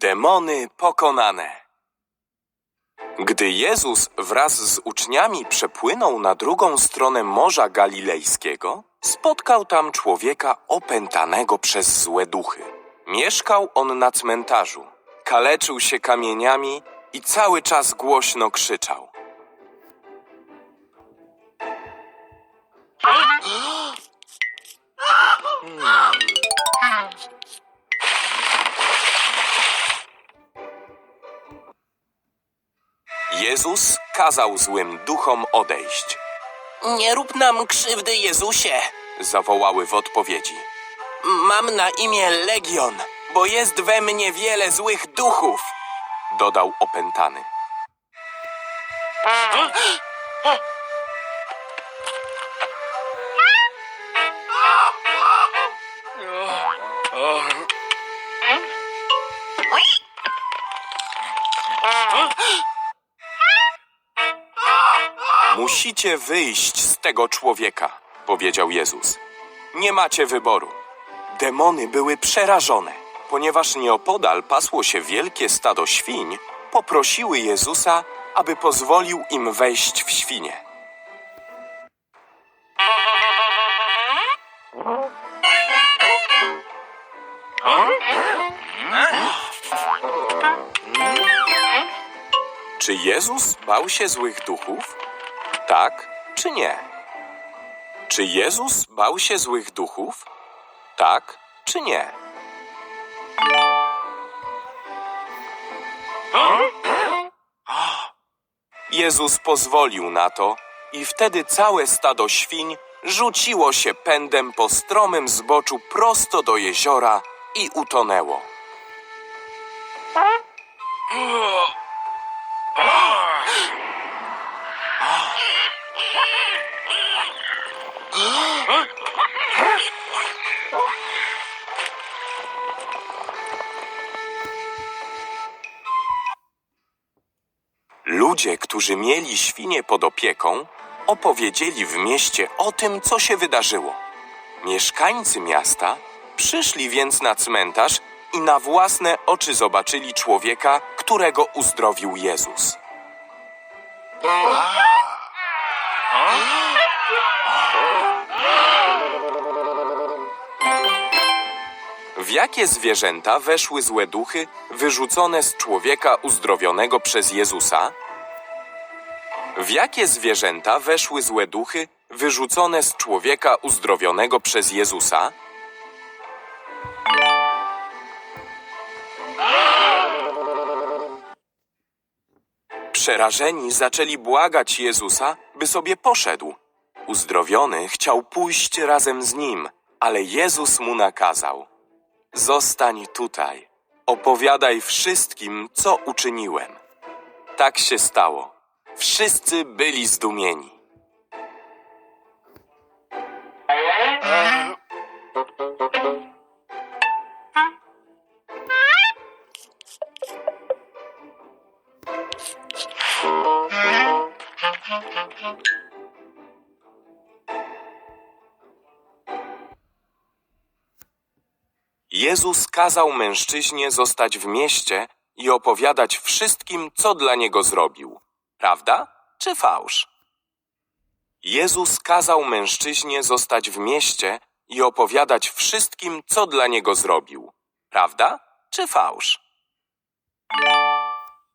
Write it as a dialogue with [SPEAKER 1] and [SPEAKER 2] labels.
[SPEAKER 1] Demony pokonane. Gdy Jezus wraz z uczniami przepłynął na drugą stronę Morza Galilejskiego, spotkał tam człowieka opętanego przez złe duchy. Mieszkał on na cmentarzu, kaleczył się kamieniami i cały czas głośno krzyczał. Jezus kazał złym duchom odejść.
[SPEAKER 2] Nie rób nam krzywdy, Jezusie.
[SPEAKER 1] Zawołały w odpowiedzi.
[SPEAKER 2] Mam na imię Legion, bo jest we mnie wiele złych duchów.
[SPEAKER 1] Dodał opętany. Musicie wyjść z tego człowieka, powiedział Jezus. Nie macie wyboru. Demony były przerażone, ponieważ nieopodal pasło się wielkie stado świń, poprosiły Jezusa, aby pozwolił im wejść w świnie. Czy Jezus bał się złych duchów? Tak czy nie? Czy Jezus bał się złych duchów? Tak czy nie? Jezus pozwolił na to i wtedy całe stado świń rzuciło się pędem po stromym zboczu prosto do jeziora i utonęło. Ludzie, którzy mieli świnie pod opieką, opowiedzieli w mieście o tym, co się wydarzyło. Mieszkańcy miasta przyszli więc na cmentarz i na własne oczy zobaczyli człowieka, którego uzdrowił Jezus. W jakie zwierzęta weszły złe duchy wyrzucone z człowieka uzdrowionego przez Jezusa? W jakie zwierzęta weszły złe duchy wyrzucone z człowieka uzdrowionego przez Jezusa? Przerażeni zaczęli błagać Jezusa, by sobie poszedł. Uzdrowiony chciał pójść razem z nim, ale Jezus mu nakazał: Zostań tutaj, opowiadaj wszystkim, co uczyniłem. Tak się stało. Wszyscy byli zdumieni. Jezus kazał mężczyźnie zostać w mieście i opowiadać wszystkim, co dla niego zrobił. Prawda czy fałsz? Jezus kazał mężczyźnie zostać w mieście i opowiadać wszystkim, co dla niego zrobił. Prawda czy fałsz?